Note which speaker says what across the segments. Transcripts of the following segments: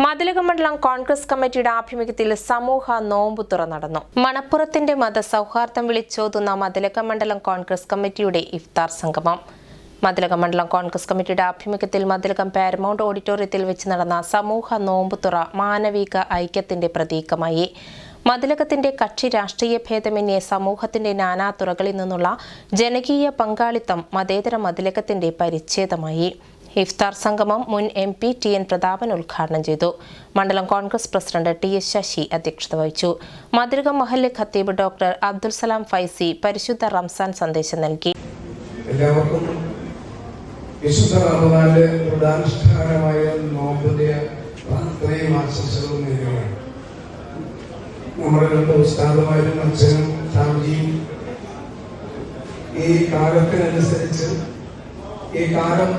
Speaker 1: മതിലകം മണ്ഡലം കോൺഗ്രസ് കമ്മിറ്റിയുടെ ആഭിമുഖ്യത്തിൽ സമൂഹ നോമ്പുതുറ നടന്നു. മണപ്പുറത്തിന്റെ മതസൗഹാർദ്ദം വിളിച്ചോതുന്ന മതിലക മണ്ഡലം കോൺഗ്രസ് കമ്മിറ്റിയുടെ ഇഫ്താർ സംഗമം. മതിലക മണ്ഡലം കോൺഗ്രസ് കമ്മിറ്റിയുടെ ആഭിമുഖ്യത്തിൽ മതിലകം പാരമൗണ്ട് ഓഡിറ്റോറിയത്തിൽ വെച്ച് നടന്ന സമൂഹ നോമ്പുതുറ മാനവിക ഐക്യത്തിന്റെ പ്രതീകമായി. മതിലകത്തിന്റെ കക്ഷി രാഷ്ട്രീയ ഭേദമന്യേ സമൂഹത്തിന്റെ നാനാതുറകളിൽ നിന്നുള്ള ജനകീയ പങ്കാളിത്തം മതേതര മതിലകത്തിന്റെ പരിച്ഛേദമായി. ഇഫ്താർ സംഗമം മുൻ M P T N Prathapan ഉദ്ഘാടനം ചെയ്തു. മണ്ഡലം Congress president T S Sasi അധ്യക്ഷത വഹിച്ചു. മതിലകം മഹല്ല് ഖത്തീബ് ഡോക്ടർ അബ്ദുൽ സലാം ഫൈസി പരിശുദ്ധ റംസാൻ സന്ദേശം നൽകി.
Speaker 2: എല്ലാവർക്കും ഈ കാലത്തിനനുസരിച്ച് ഈ കാലം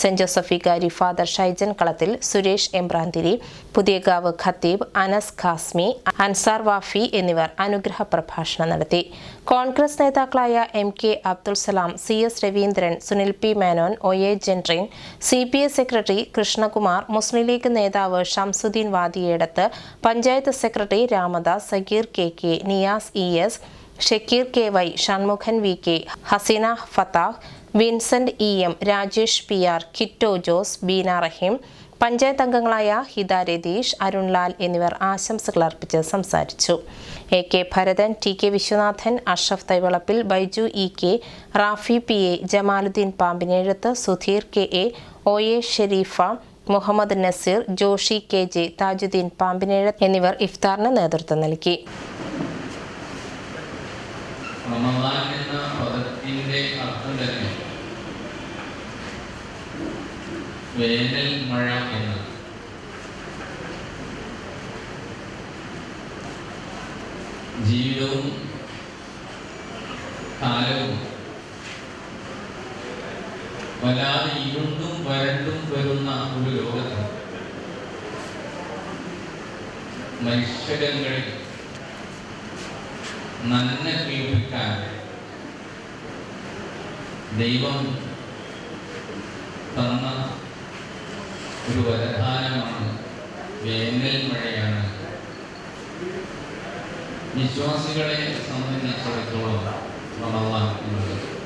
Speaker 1: സെന്റ് ജോസഫ് വികാരി ഫാദർ ഷൈജൻ കളത്തിൽ സുരേഷ് എംബ്രാന്തിരി പുതിയകാവ് ഖത്തീബ് അനസ് ഖാസ്മി അൻസാർ വാഫി എന്നിവർ അനുഗ്രഹ പ്രഭാഷണം നടത്തി. കോൺഗ്രസ് നേതാക്കളായ M. K. Abdul Salam C. S. Raveendran Sunil P. Menon O. A. Jentreen C. P. S secretary Krishnakumar Muslim League നേതാവ് Shamsuddin Vadiyedath panchayat secretary Ramadas Sageer K. K. Niyas E. S Shakeer K. Y Shanmukhan V. K. Haseena Fathah Vincent E M Rajesh P R Kitto Jose Beena Raheem panchayat അംഗങ്ങളായ ഹിത രതീഷ് അരുൺലാൽ എന്നിവർ ആശംസകൾ അർപ്പിച്ച് സംസാരിച്ചു. A K Bharathan T K Viswanathan Ashaf Thaivalappil Baiju E K Rafi P A Jamaluddin Pampinezhath Sudheer K A O A Shareefa Muhammad Naseer Joshi K J Thajudheen Pampinezhath എന്നിവർ ഇഫ്താറിന് നേതൃത്വം നൽകി.
Speaker 3: റമദാൻ എന്ന അർത്ഥം തന്നെ വേനൽ മഴ എന്ന് ജീവിതവും കാലവും വല്ലാതെ ഇരുണ്ടും വരണ്ടും വരുന്ന ഒരു ലോകത്ത് മനുഷ്യരങ്ങളിൽ നന്മ കേൾപ്പിക്കാൻ ദൈവം തന്ന ഒരു വരദാനമാണ് വേനൽ മഴയാണ്. വിശ്വാസികളെ സംബന്ധിച്ചിടത്തോളം എന്നുള്ളത്